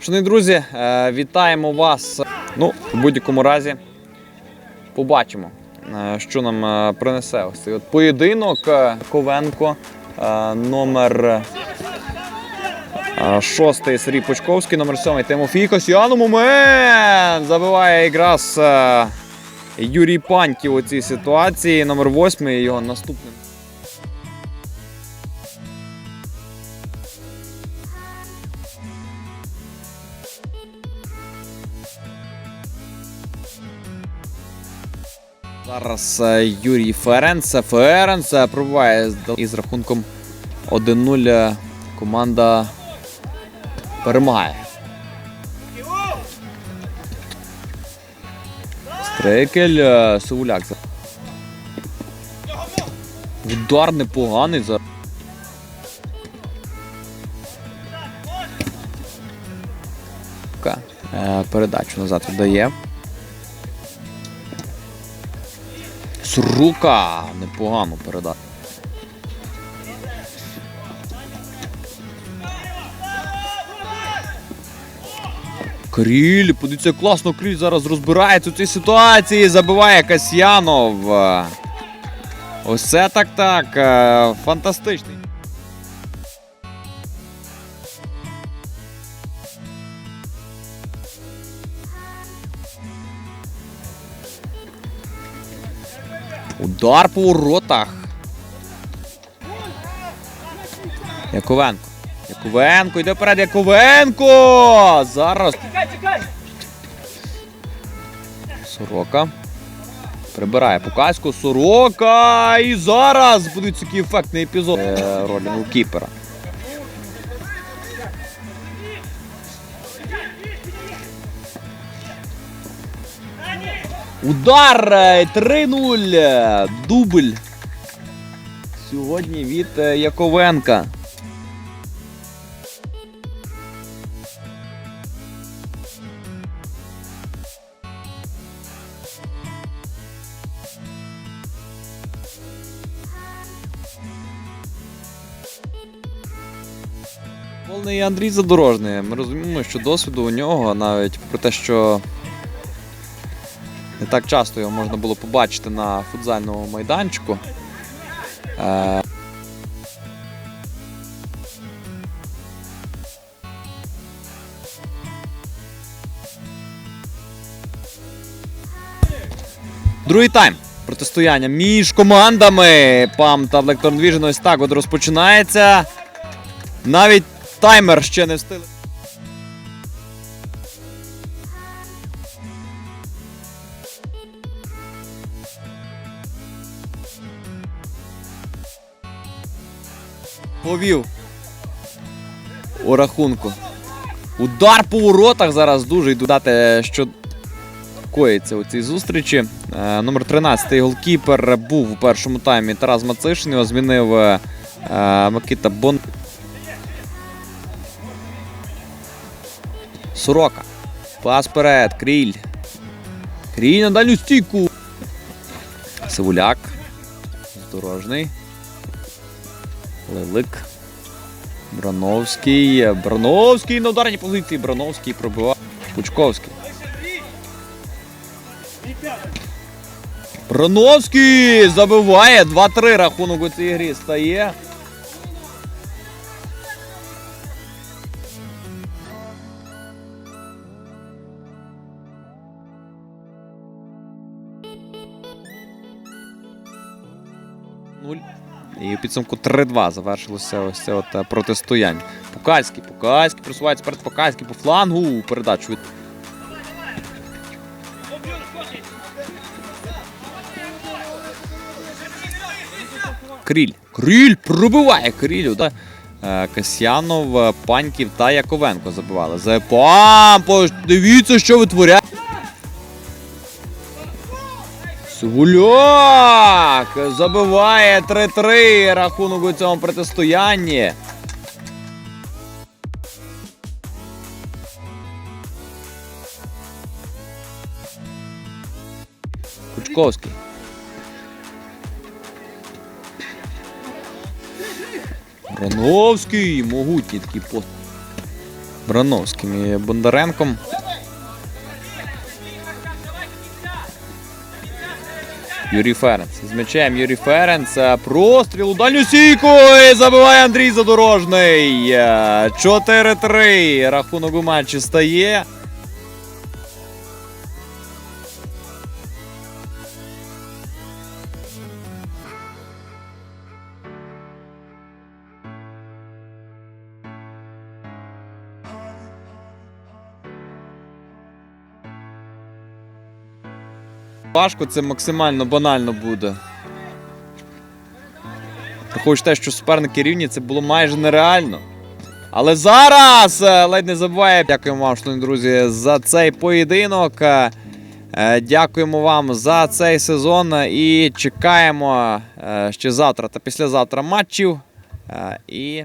Шановні друзі, е, вітаємо вас. Ну, в будь-якому разі побачимо, е, що нам е, принесе ось цей от поєдинок Ковенко, номер шостий Сергій Почковський, номер сьомий Тимофій Косяну. Момент! Забиває якраз Юрій Паньків у цій ситуації. Номер восьмий його наступним. Зараз е, Юрій. Ференц е, пробиває із рахунком 1-0. е, Команда перемагає. Стрекель, е, Сивуляк. Удар непоганий Передачу назад віддає. Срука! Непогано передати. Кріль, подивіться, класно Кріль зараз розбирається у цій ситуації. Забиває Касьянов. Ось це так так. е, Фантастичний. Удар по воротах. Яковенко. Яковенко, йде вперед, Яковенко! Зараз. Сорока. Прибирає Пукаську. Сорока! І зараз буде такий ефектний епізод е, ролі голкіпера. Удар! е, 3-0. е, Дубль. Сьогодні від е, Яковенка. Повний Андрій Задорожний. Ми розуміємо, що досвіду у нього навіть про те, що не так часто його можна було побачити на футзальному майданчику. Е, Другий тайм. Протистояння між командами ПАМ та Blackthorn Vision ось так от розпочинається. Навіть таймер ще не встиг. Повів у рахунку. Удар по воротах зараз дуже йду дати, що коїться у цій зустрічі. Е, номер 13 голкіпер був у першому таймі Тарас Мацишин. Його змінив е, е, Микита Бон. Сорока. Пас вперед. Кріль. Кріль на дальню стійку. Сивуляк. Здорожний. Лилик. Брановський. Брановський на ударній позиції. Брановський пробиває. Пучковський. Брановський забиває 2-3 рахунок у цій грі стає. Нуль. І у підсумку 3-2 завершилося ось це от е, протистояння. Пукальський, Пукальський просувається перед Пукальський по флангу. Передачу від Кріль. Кріль пробиває Кріль. Да? Е, Касьянов, е, Паньків та Яковенко забивали. За Пампо, дивіться, що витворяє. Сгуляк забиває 3-3 рахунок у цьому протистоянні. Кучковський. Грановський, могутній такий пост. Брановським і Бондаренком. Юрій Ференц. З м'ячем Юрій Ференц. Е, Простріл у дальню сійку. І забиває Андрій Задорожний. Е, 4-3. Рахунок у матчі стає. Важко це максимально банально буде. Враховуючи те, що суперники рівні, це було майже нереально. Але зараз е, ледь не забуває. Дякуємо вам, шановні друзі, за цей поєдинок. Е, е, Дякуємо вам за цей сезон і чекаємо ще завтра та післязавтра матчів. І